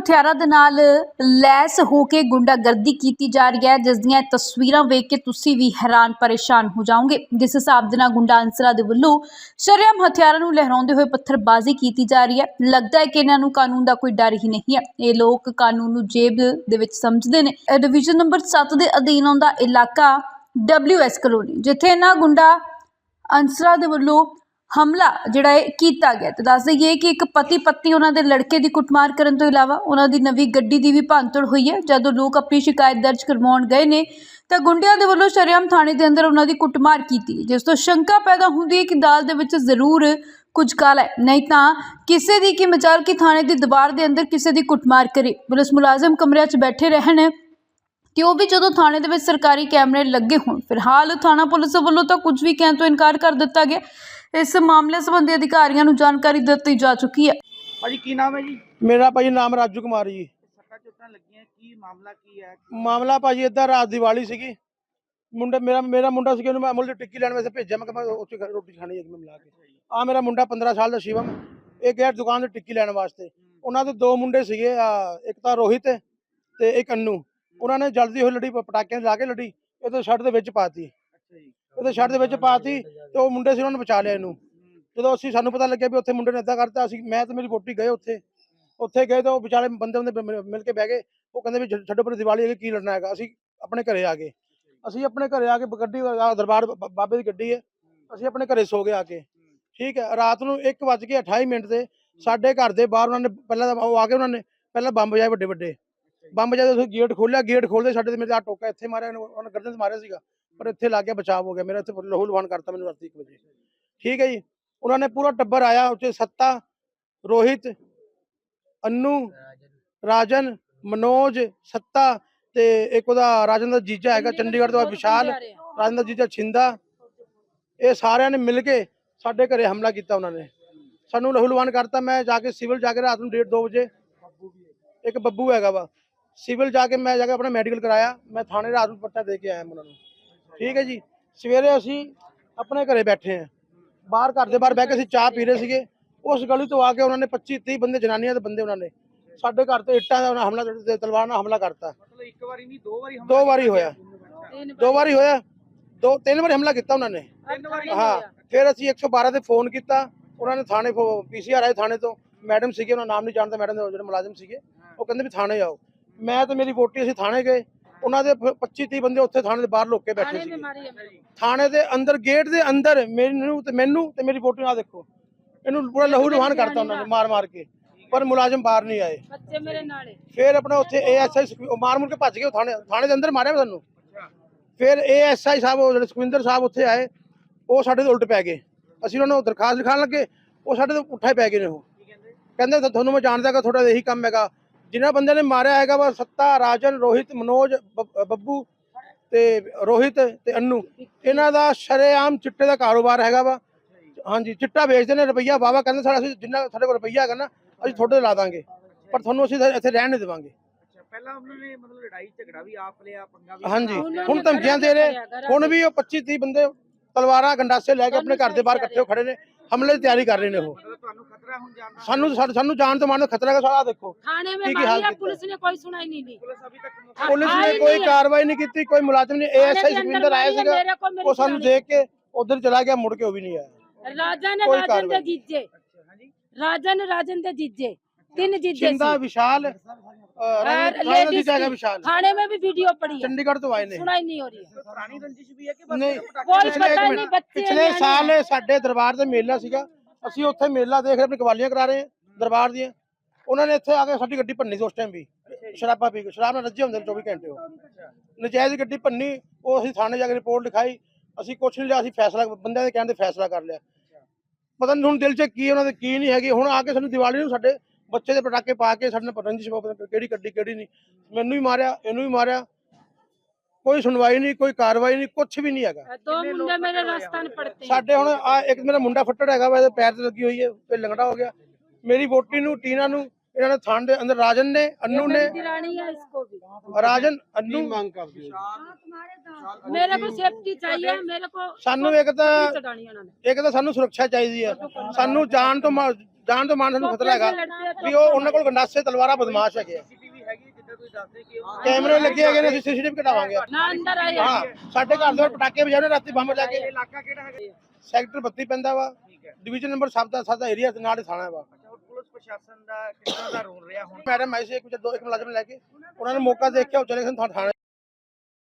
ਹਥਿਆਰਾਂ ਦੇ ਨਾਲ ਲੈਸ ਹੋ ਕੇ ਗੁੰਡਾਗਰਦੀ ਕੀਤੀ ਜਾ ਰਹੀ ਹੈ, ਜਿਸ ਦੀਆਂ ਤਸਵੀਰਾਂ ਵੇਖ ਕੇ ਤੁਸੀਂ ਵੀ ਹੈਰਾਨ ਪਰੇਸ਼ਾਨ ਹੋ ਜਾਓਗੇ। ਜਿਸ ਹਿਸਾਬ ਦੇ ਨਾਲ ਗੁੰਡਾ ਅੰਸਰਾਂ ਦੇ ਵੱਲੋਂ ਸ਼ਰੇਆਮ ਹਥਿਆਰਾਂ ਨੂੰ ਲਹਿਰਾਉਂਦੇ ਹੋਏ ਪੱਥਰਬਾਜ਼ੀ ਕੀਤੀ ਜਾ ਰਹੀ ਹੈ, ਲੱਗਦਾ ਹੈ ਕਿ ਇਹਨਾਂ ਨੂੰ ਕਾਨੂੰਨ ਦਾ ਕੋਈ ਡਰ ਹੀ ਨਹੀਂ ਹੈ। ਇਹ ਲੋਕ ਕਾਨੂੰਨ ਨੂੰ ਜੇਬ ਦੇ ਵਿੱਚ ਸਮਝਦੇ ਨੇ। ਡਿਵੀਜ਼ਨ ਨੰਬਰ 7 ਦੇ ਅਧੀਨ ਆਉਂਦਾ ਇਲਾਕਾ ਡਬਲਯੂਐਸ ਕਲੋਨੀ, ਜਿੱਥੇ ਇਹਨਾਂ ਗੁੰਡਾ ਅਨਸਰਾਂ ਦੇ ਵੱਲੋਂ ਹਮਲਾ ਜਿਹੜਾ ਹੈ ਕੀਤਾ ਗਿਆ। ਤੇ ਦੱਸ ਦਈਏ ਕਿ ਇੱਕ ਪਤੀ ਪਤਨੀ ਉਹਨਾਂ ਦੇ ਲੜਕੇ ਦੀ ਕੁੱਟਮਾਰ ਕਰਨ ਤੋਂ ਇਲਾਵਾ ਉਹਨਾਂ ਦੀ ਨਵੀਂ ਗੱਡੀ ਦੀ ਵੀ ਭੰਨਤੋੜ ਹੋਈ ਹੈ। ਜਦੋਂ ਲੋਕ ਆਪਣੀ ਸ਼ਿਕਾਇਤ ਦਰਜ ਕਰਵਾਉਣ ਗਏ ਨੇ, ਤਾਂ ਗੁੰਡਿਆਂ ਦੇ ਵੱਲੋਂ ਸ਼ਰੇਆਮ ਥਾਣੇ ਦੇ ਅੰਦਰ ਉਹਨਾਂ ਦੀ ਕੁੱਟਮਾਰ ਕੀਤੀ ਜਿਸ ਤੋਂ ਸ਼ੰਕਾ ਪੈਦਾ ਹੁੰਦੀ ਹੈ ਕਿ ਦਾਲ ਦੇ ਵਿੱਚ ਜ਼ਰੂਰ ਕੁਝ ਕਾਲਾ ਹੈ। ਨਹੀਂ ਤਾਂ ਕਿਸੇ ਦੀ ਕੀ ਮਜਾਲ ਕਿ ਥਾਣੇ ਦੀ ਦੀਵਾਰ ਦੇ ਅੰਦਰ ਕਿਸੇ ਦੀ ਕੁੱਟਮਾਰ ਕਰੇ। ਪੁਲਿਸ ਮੁਲਾਜ਼ਮ ਕਮਰਿਆਂ 'ਚ ਬੈਠੇ ਰਹਿਣ ਕਿ ਉਹ ਵੀ ਜਦੋਂ ਥਾਣੇ ਦੇ ਵਿੱਚ ਸਰਕਾਰੀ ਕੈਮਰੇ ਲੱਗੇ ਹੋਣ। ਫਿਲਹਾਲ ਥਾਣਾ ਪੁਲਿਸ ਵੱਲੋਂ ਤਾਂ ਕੁਝ ਵੀ ਕਹਿਣ ਤੋਂ ਇਨਕਾਰ ਕਰ ਦਿੱਤਾ ਗਿਆ। ਇਸ ਮਾਮਲੇ ਸੰਬੰਧੀ ਅਧਿਕਾਰੀਆਂ ਨੂੰ ਜਾਣਕਾਰੀ ਦਿੱਤੀ ਜਾ ਚੁੱਕੀ ਹੈ। ਭਾਜੀ ਕੀ ਨਾਮ ਹੈ ਜੀ? ਮੇਰਾ ਭਾਜੀ ਨਾਮ ਰਾਜੂ ਕੁਮਾਰ ਜੀ। ਸੱਟਾਂ ਚੋਟਾਂ ਲੱਗੀਆਂ ਕੀ ਮਾਮਲਾ ਕੀ ਹੈ? ਮਾਮਲਾ ਭਾਜੀ ਏਦਾਂ ਰਾਤ ਦੀਵਾਲੀ ਸੀਗੀ। ਮੁੰਡਾ ਮੇਰਾ ਮੇਰਾ ਮੁੰਡਾ ਸੀ ਉਹਨੂੰ ਮੈਂ ਅਮੁਲ ਦੀ ਟਿੱਕੀ ਲੈਣ ਵਾਸਤੇ ਭੇਜਿਆ। ਮੈਂ ਕਿਹਾ ਮੈਂ ਉੱਥੇ ਘਰ ਰੋਟੀ ਖਾਣੀ ਹੈ ਕਿ ਮੈਂ ਮਿਲਾ ਕੇ। ਆ ਮੇਰਾ ਮੁੰਡਾ 15 ਸਾਲ ਦਾ ਸ਼ਿਵਮ ਇਹ ਗਿਆ ਦੁਕਾਨ ਤੇ ਟਿੱਕੀ ਲੈਣ ਵਾਸਤੇ। ਉਹਨਾਂ ਦੇ ਦੋ ਮੁੰਡੇ ਸੀਗੇ ਆ ਇੱਕ ਤਾਂ ਰੋਹਿਤ ਤੇ ਇੱਕ ਅੰਨੂ। ਉਹਨਾਂ ਨੇ ਜਲਦੀ ਹੋਈ ਲੜੀ ਪਟਾਕਿਆਂ ਲਾ ਕੇ ਲੜੀ। ਇਹ ਤਾਂ ਸ਼ਰਟ ਦੇ ਵਿੱਚ ਪਾਤੀ। ਅੱਛਾ ਸ਼ਰਟ ਦੇ ਵਿੱਚ ਪਾਤੀ ਤੇ ਉਹ ਮੁੰਡੇ ਸੀ ਉਹਨਾਂ ਨੇ ਬਚਾ ਲਿਆ ਇਹਨੂੰ। ਜਦੋਂ ਅਸੀਂ ਸਾਨੂੰ ਪਤਾ ਲੱਗਿਆ ਵੀ ਉੱਥੇ ਮੁੰਡੇ ਨੇ ਏਦਾਂ ਕਰਤਾ ਅਸੀਂ ਮੈਂ ਤੇ ਮੇਰੀ ਗੋਟੀ ਗਏ ਉੱਥੇ। ਉੱਥੇ ਗਏ ਤਾਂ ਉਹ ਵਿਚਾਰੇ ਬੰਦੇ ਬੰਦੇ ਮਿਲ- ਕੇ ਬਹਿ ਗਏ। ਉਹ ਕਹਿੰਦੇ ਵੀ ਛ- ਛੱਡੋ ਪਰ ਦੀਵਾਲੀ ਹੈਗੀ ਕੀ ਲੜਨਾ ਹੈਗਾ? ਅਸੀਂ ਆਪਣੇ ਘਰੇ ਆ ਗਏ। ਅਸੀਂ ਆਪਣੇ ਘਰੇ ਆ ਕੇ ਗੱਡੀ ਦਰਬਾਰ ਬਾਬੇ ਦੀ ਗੱਡੀ ਹੈ। ਅਸੀਂ ਆਪਣੇ ਘਰੇ ਸੋ ਗਏ ਆ ਕੇ। ਠੀਕ ਹੈ ਰਾਤ ਨੂੰ 1 ਵੱਜ ਕੇ 28 ਮਿੰਟ ਤੇ ਸਾਡੇ ਘਰ ਦੇ ਬਾਹਰ ਉਹਨਾਂ ਨੇ ਪਹਿਲਾਂ ਉਹ ਆ ਕੇ ਉਹਨਾਂ ਨੇ ਪਹਿਲਾਂ ਬੰਬ ਜਾਏ ਵੱਡੇ ਵੱਡੇ ਬੰਬ ਵਜਾਏ ਅਸੀਂ ਗੇਟ ਖੋਲਿਆ ਗੇਟ ਖੋਲਦੇ ਸਾਡੇ ਤੇ ਮੇਰੇ ਆ ਟੋਕਾ ਇੱਥੇ ਮਾਰਿਆ ਇਹਨੂੰ, ਉਹਨਾਂ ਗਰਦਨ 'ਚ ਮਾਰਿਆ ਸੀਗਾ। ਪਰ ਇੱਥੇ ਲੱਗ ਗਿਆ ਬਚਾਅ ਹੋ ਗਿਆ। ਮੇਰਾ ਇੱਥੇ ਲਹੂ ਲੁਹਾਨ ਕਰਤਾ ਮੈਨੂੰ ਰਾਤੀ 1 ਵਜੇ। ਠੀਕ ਹੈ ਜੀ। ਉਹਨਾਂ ਨੇ ਪੂਰਾ ਟੱਬਰ ਆਇਆ ਉੱਥੇ ਸੱਤਾ ਰੋਹਿਤ ਅੰਨੂ ਰਾਜਨ ਮਨੋਜ ਸੱਤਾ ਤੇ ਇੱਕ ਉਹਦਾ ਰਾਜਨ ਦਾ ਜੀਜਾ ਹੈਗਾ ਚੰਡੀਗੜ੍ਹ ਤੋਂ ਆ ਵਿਸ਼ਾਲ ਰਾਜਨ ਦਾ ਜੀਜਾ ਛਿੰਦਾ। ਇਹ ਸਾਰਿਆਂ ਨੇ ਮਿਲ ਕੇ ਸਾਡੇ ਘਰੇ ਹਮਲਾ ਕੀਤਾ ਉਹਨਾਂ ਨੇ। ਸਾਨੂੰ ਲਹੂਲਵਾਨ ਕਰਤਾ। ਮੈਂ ਜਾ ਕੇ ਸਿਵਲ ਜਾ ਕੇ ਰਾਤ ਨੂੰ 1:30 2 ਵਜੇ। ਇੱਕ ਬੱਬੂ ਹੈਗਾ ਵਾ। ਸਿਵਲ ਜਾ ਕੇ ਮੈਂ ਜਾ ਕੇ ਆਪਣਾ ਮੈਡੀਕਲ ਕਰਾਇਆ। ਮੈਂ ਥਾਣੇ ਰਾਤ ਨੂੰ ਪੱਟਾ ਦੇ ਕੇ ਆਇਆ ਉਹਨਾਂ ਨੂੰ। ਠੀਕ ਹੈ ਜੀ। ਸਵੇਰੇ ਅਸੀਂ ਆਪਣੇ ਘਰੇ ਬੈਠੇ ਆ ਬਾਹਰ ਘਰ ਦੇ ਬਾਹਰ ਬਹਿ ਕੇ ਅਸੀਂ ਚਾਹ ਪੀ ਰਹੇ ਸੀਗੇ। ਉਸ ਗਲੀ ਤੋਂ ਆ ਕੇ ਉਹਨਾਂ ਨੇ 25 30 ਬੰਦੇ ਜਨਾਨੀਆਂ ਦੇ ਬੰਦੇ ਉਹਨਾਂ ਨੇ। ਸਾਡੇ ਘਰ ਤੇ ਇੱਟਾਂ ਦਾ ਉਹਨਾਂ ਹਮਲਾ ਤੇ ਤਲਵਾਰ ਨਾਲ ਹਮਲਾ ਕਰਤਾ। ਮਤਲਬ ਇੱਕ ਵਾਰੀ ਨਹੀਂ ਦੋ ਵਾਰੀ ਦੋ ਵਾਰੀ ਹੋਇਆ। ਦੋ ਵਾਰੀ। ਹੋਇਆ। ਦੋ ਤਿੰਨ ਵਾਰੀ ਹਮਲਾ ਕੀਤਾ ਉਹਨਾਂ ਨੇ। ਤਿੰਨ ਵਾਰੀ ਹਾਂ ਫਿਰ ਅਸੀਂ 112 ਤੇ ਫੋਨ ਕੀਤਾ। ਉਹਨਾਂ ਨੇ ਥਾਣੇ ਪੀਸੀਆਰ ਆਏ ਥਾਣੇ ਤੋਂ। ਮੈਡਮ ਸੀਗੇ ਉਹਨਾਂ ਨਾਮ ਨਹੀਂ ਜਾਣਦਾ ਮੈਡਮ ਦੇ ਜਿਹੜੇ ਮੁਲਾਜ਼ਮ ਸੀਗੇ ਉਹ ਕਹਿੰਦੇ ਵੀ ਥਾਣੇ ਆਓ। ਮੈਂ ਤੇ ਮੇਰੀ ਵੋਟੀ ਅਸੀਂ ਥਾਣੇ ਗਏ। ਉਹਨਾਂ ਦੇ 25 30 ਬੰਦੇ ਉੱਥੇ ਥਾਣੇ ਦੇ ਬਾਹਰ ਲੁੱਕ ਕੇ ਬੈਠੇ ਸੀ ਥਾਣੇ ਦੇ ਅੰਦਰ ਗੇਟ ਦੇ ਅੰਦਰ ਮੈਨੂੰ ਤੇ ਮੈਨੂੰ ਤੇ ਮੇਰੀ ਵੋਟੀ ਨਾਲ ਦੇਖੋ। ਇਹਨੂੰ ਪੂਰਾ ਲਹੂ ਲੁਹਾਨ ਕਰਤਾ ਉਹਨਾਂ ਨੇ ਮਾਰ ਮਾਰ ਕੇ। ਪਰ ਮੁਲਾਜ਼ਮ ਬਾਹਰ ਨਹੀਂ ਆਏ। ਬੱਚੇ ਮੇਰੇ ਨਾਲੇ ਫਿਰ ਆਪਣਾ ਉੱਥੇ ਏਐਸਆਈ ਮਾਰ ਮੁਰ ਕੇ ਭੱਜ ਗਏ ਥਾਣੇ ਥਾਣੇ ਦੇ ਅੰਦਰ ਮਾਰਿਆ ਸਾਨੂੰ। ਫਿਰ ਏਐਸਆਈ ਸਾਹਿਬ ਉਹ ਜਿਹੜੇ ਸੁਖਵਿੰਦਰ ਸਾਹਿਬ ਉੱਥੇ ਆਏ ਉਹ ਸਾਡੇ ਤੇ ਉਲਟ ਪੈ ਗਏ। ਅਸੀਂ ਉਹਨਾਂ ਨੂੰ ਦਰਖਾਸਤ ਲਿਖਾਉਣ ਲੱਗੇ ਉਹ ਸਾਡੇ ਤੇ ਉੱਠੇ ਪੈ ਗਏ ਨੇ ਉਹ। ਕਹਿੰਦੇ? ਤੁਹਾਨੂੰ ਮੈਂ ਜਾਣਦਾ ਕਿ ਤੁਹਾਡਾ ਇਹੀ ਕੰਮ ਹੈਗਾ। ਜਿਨ੍ਹਾਂ ਬੰਦਿਆਂ ਨੇ ਮਾਰਿਆ ਹੈਗਾ ਵਾ ਸੱਤਾ ਰਾਜਨ ਰੋਹਿਤ ਮਨੋਜ ਬੱਬੂ ਤੇ ਰੋਹਿਤ ਤੇ ਅੰਨੂ। ਇਹਨਾਂ ਦਾ ਸ਼ਰੇਆਮ ਚਿੱਟੇ ਦਾ ਕਾਰੋਬਾਰ ਹੈਗਾ ਵਾ। ਹਾਂਜੀ ਚਿੱਟਾ ਵੇਚਦੇ ਨੇ ਰੁਪਈਆ ਬਾਬਾ ਕਹਿੰਦੇ ਸਾਡਾ ਅਸੀਂ ਜਿੰਨਾ ਸਾਡੇ ਕੋਲ ਰੁਪਈਆ ਹੈਗਾ ਨਾ ਅਸੀਂ ਤੁਹਾਡੇ ਤੇ ਲਾ ਦਾਂਗੇ। ਪਰ ਤੁਹਾਨੂੰ ਅਸੀਂ ਇੱਥੇ- ਰਹਿਣ ਨਹੀਂ ਦੇਵਾਂਗੇ। ਅੱਛਾ ਪਹਿਲਾਂ ਉਹਨਾਂ ਨੇ ਮਤਲਬ ਲੜਾਈ ਝਗੜਾ ਵੀ ਆਪ ਲਿਆ ਪੰਗਾ ਵੀ ਹਾਂਜੀ ਹੁਣ ਧਮਕੀਆਂ ਦੇ ਰਹੇ। ਹੁਣ ਵੀ ਉਹ 25 30 ਬੰਦੇ ਤਲਵਾਰਾਂ ਗੰਡਾਸੇ ਲੈ ਕੇ ਆਪਣੇ ਘਰ ਦੇ ਬਾਹਰ ਇਕੱਠੇ ਖੜੇ ਨੇ। ਹਮਲੇ ਦੀ ਤਿਆਰੀ ਕਰ ਰਹੇ ਨੇ ਉਹ। ਤੁਹਾਨੂੰ ਸਾਨੂੰ ਸਾਨੂੰ ਜਾਨ ਤੋਂ ਮਾਰਨ ਖਤਰਾ ਹੈ ਸਾਰਾ ਦੇਖੋ। ਥਾਣੇ ਵਿੱਚ ਮਾਰੀ ਪੁਲਿਸ ਨੇ ਕੋਈ ਸੁਣਾਈ ਨਹੀਂ ਦੀ ਪੁਲਿਸ ਨੇ ਕੋਈ ਕਾਰਵਾਈ ਨਹੀਂ ਕੀਤੀ ਕੋਈ ਮੁਲਾਜ਼ਮ ਨੇ ਐਸਆਈ ਸੁਖਵਿੰਦਰ ਆਇਆ ਸੀਗਾ। ਉਹ ਸਾਨੂੰ ਦੇਖ ਕੇ ਉਧਰ ਚਲਾ ਗਿਆ ਮੁੜ ਕੇ ਉਹ ਵੀ ਨਹੀਂ ਆਇਆ। ਰਾਜਾ ਰਾਜਨ ਦੇ ਜੀਜੇ। ਰਾਜਾ ਨੇ ਰਾਜਨ ਦੇ ਜੀਜੇ। ਤਿੰਨ ਜੀਜੇ ਜਿੰਦਾ ਵਿਸ਼ਾਲ लेडीज ਦੀ ਜਗ੍ਹਾ की। ਵਿਸ਼ਾਲ थाने में भी वीडियो पड़ी है ਚੰਡੀਗੜ੍ਹ ਤੋਂ ਆਏ ਨੇ सुनाई नहीं हो रही है ਕੋਈ ਪੁਰਾਣੀ ਰੰਜਿਸ਼ ਵੀ ਹੈ ਕਿ ਬਸ ਨਹੀਂ ਪਟਾਕੇ कोई ਪਿਛਲੇ पता ਇੱਕ नहीं ਮਿੰਟ बच्चे ਪਿਛਲੇ न्याणे ਸਾਲ हैं। ਸਾਡੇ ਦਰਬਾਰ ਤੇ ਮੇਲਾ ਸੀਗਾ ਅਸੀਂ ਉੱਥੇ ਮੇਲਾ ਦੇਖ ਰਹੇ ਆਪਣੀ ਕਵਾਲੀਆਂ ਕਰਾ ਰਹੇ ਹਾਂ ਦਰਬਾਰ ਦੀਆਂ ਉਹਨਾਂ ਨੇ ਇੱਥੇ ਆ ਕੇ ਸਾਡੀ ਗੱਡੀ ਭੰਨੀ ਸੀ ਉਸ ਟਾਈਮ ਵੀ ਸ਼ਰਾਬਾ ਪੀ ਕੇ ਸ਼ਰਾਬ ਨਾਲ ਰੱਜੇ ਹੁੰਦੇ ਨੇ 24 ਘੰਟੇ ਉਹ ਨਜਾਇਜ਼ ਗੱਡੀ ਭੰਨੀ ਉਹ ਅਸੀਂ ਥਾਣੇ ਜਾ ਕੇ ਰਿਪੋਰਟ ਲਿਖਾਈ ਅਸੀਂ ਕੁਛ ਨਹੀਂ ਲਿਆ ਅਸੀਂ ਫੈਸਲਾ ਬੰਦਿਆਂ ਦੇ ਕਹਿਣ ਤੇ ਫੈਸਲਾ ਕਰ ਲਿਆ ਪਤਾ ਨਹੀਂ ਹੁਣ ਦਿਲ 'ਚ ਕੀ ਉਹਨਾਂ ਦੇ ਕੀ ਨਹੀਂ ਹੈਗੀ ਹੁਣ ਆ ਕੇ ਸਾਨੂੰ ਦੀਵਾਲੀ ਨੂੰ ਸਾਡੇ ਬੱਚੇ ਦੇ ਪਟਾਕੇ ਪਾ ਕੇ ਸਾਡੇ ਨਾਲ ਰੰਜਿਸ਼ ਬਾਬਤ ਕਿਹੜੀ ਕੱਢੀ ਕਿਹੜੀ ਨਹੀਂ। ਮੈਨੂੰ ਵੀ ਮਾਰਿਆ ਇਹਨੂੰ ਵੀ ਮਾਰਿਆ। ਕੋਈ ਸੁਣਵਾਈ ਨਹੀਂ ਕੋਈ ਕਾਰਵਾਈ ਨਹੀਂ ਕੁਝ ਵੀ ਨਹੀਂ ਹੈਗਾ। ਦੋ ਮੁੰਡੇ ਮੇਰੇ ਰਸਤਾ ਨੂੰ ਸਾਡੇ ਹੁਣ ਆ ਇੱਕ ਮੇਰਾ ਮੁੰਡਾ ਫੱਟੜ ਹੈਗਾ ਵਾ ਇਹਦੇ ਪੈਰ ਤੇ ਲੱਗੀ ਹੋਈ ਹੈ ਤੇ ਲੰਗੜਾ ਹੋ ਗਿਆ। ਮੇਰੀ ਬੋਟੀ ਨੂੰ ਟੀਨਾ ਨੂੰ ਇਹਨਾਂ ਨੇ ਥਾਂ ਦੇ ਅੰਦਰ ਰਾਜਨ ਨੇ ਅੰਨੂ ਨੇ। ਰਾਜਨ ਅੰਨੂ। ਮੇਰੇ ਕੋ ਸੇਫਟੀ ਚਾਹੀਏ ਮੇਰੇ ਕੋ ਸਾਨੂੰ ਇੱਕ ਤਾਂ ਇੱਕ ਤਾਂ ਸਾਨੂੰ ਸੁਰੱਖਿਆ ਚਾਹੀਦੀ ਹੈ ਸਾਨੂੰ ਜਾਣ ਤੋਂ ਜਾਨ ਤੋਂ ਮਾਨ ਨੂੰ ਖਤਰਾ ਹੈਗਾ ਵੀ ਉਹ ਉਹਨਾਂ ਕੋਲ ਗੰਡਾਸੇ ਤਲਵਾਰਾਂ ਬਦਮਾਸ਼ ਹੈਗੇ ਆ। ਕੈਮਰੇ ਲੱਗੇ ਹੈਗੇ ਨੇ ਅਸੀਂ ਸੀਸੀਟੀਵੀ ਘਟਾਵਾਂਗੇ ਨਾ ਅੰਦਰ ਆਏ ਹਾਂ ਸਾਡੇ ਘਰ ਦੇ ਪਟਾਕੇ ਵਜਾਉਣੇ ਰਾਤੀ ਬੰਬ ਲਾ ਕੇ। ਇਲਾਕਾ ਸੈਕਟਰ 32 ਪੈਂਦਾ ਵਾ। ਡਿਵੀਜ਼ਨ ਨੰਬਰ 7 ਦਾ ਸਾਡਾ ਏਰੀਆ ਨਾਲ ਥਾਣਾ ਵਾ। ਪੁਲਿਸ ਪ੍ਰਸ਼ਾਸਨ ਦਾ ਕਿਸ ਤਰ੍ਹਾਂ ਦਾ ਰੋਲ ਰਿਹਾ ਹੁਣ? ਮੈਡਮ ਐਸੇ ਇੱਕ ਦੋ ਇੱਕ ਮੁਲਾਜ਼ਮ ਲੈ ਕੇ। ਉਹਨਾਂ ਨੇ ਮੌਕਾ ਦੇਖ ਕੇ ਉਹ ਚਲੇ ਗਏ ਥਾਣੇ।